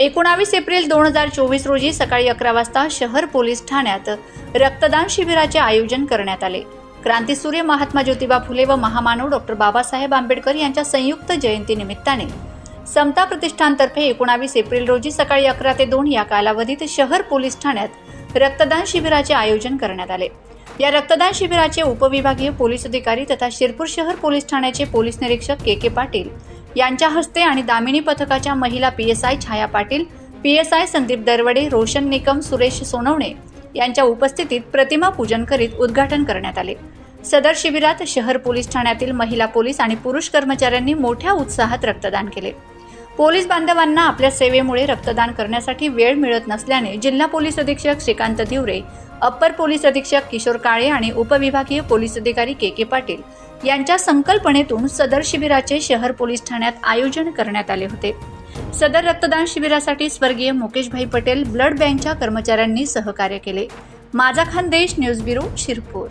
एकोणावीस एप्रिल दोन हजार चोवीस रोजी सकाळी अकरा वाजता शहर पोलीस ठाण्यात रक्तदान शिबिराचे आयोजन करण्यात आले. क्रांतीसूर्य महात्मा ज्योतिबा फुले व महामानव डॉक्टर बाबासाहेब आंबेडकर यांच्या संयुक्त जयंती निमित्ताने समता प्रतिष्ठानतर्फे एकोणावीस एप्रिल रोजी सकाळी अकरा ते दोन या कालावधीत शहर पोलीस ठाण्यात रक्तदान शिबिराचे आयोजन करण्यात आले. या रक्तदान शिबिराचे उपविभागीय पोलीस अधिकारी तथा शिरपूर शहर पोलीस ठाण्याचे पोलीस निरीक्षक के के पाटील यांच्या हस्ते आणि दामिनी पथकाच्या महिला P S I Chhaya Patil P S I Sandeep Darawade Roshan Nikam Suresh Sonawane यांच्या उपस्थितीत प्रतिमा पूजन करीत उद्घाटन करण्यात आले. सदर शिबिरात शहर पोलीस ठाण्यातील महिला पोलीस आणि पुरुष कर्मचाऱ्यांनी मोठ्या उत्साहात रक्तदान केले. पोलीस बांधवांना आपल्या सेवेमुळे रक्तदान करण्यासाठी वेळ मिळत नसल्याने जिल्हा पोलीस अधीक्षक श्रीकांत दिवरे अप्पर पोलीस अधीक्षक किशोर काळे आणि उपविभागीय पोलीस अधिकारी के के पाटील यांच्या संकल्पनेतून सदर शिबिराचे शहर पोलीस ठाण्यात आयोजन करण्यात आले होते. सदर रक्तदान शिबिरासाठी स्वर्गीय मुकेशभाई पटेल ब्लड बँकच्या कर्मचाऱ्यांनी सहकार्य केले. माझा खानदेश न्यूज ब्युरो शिरपूर.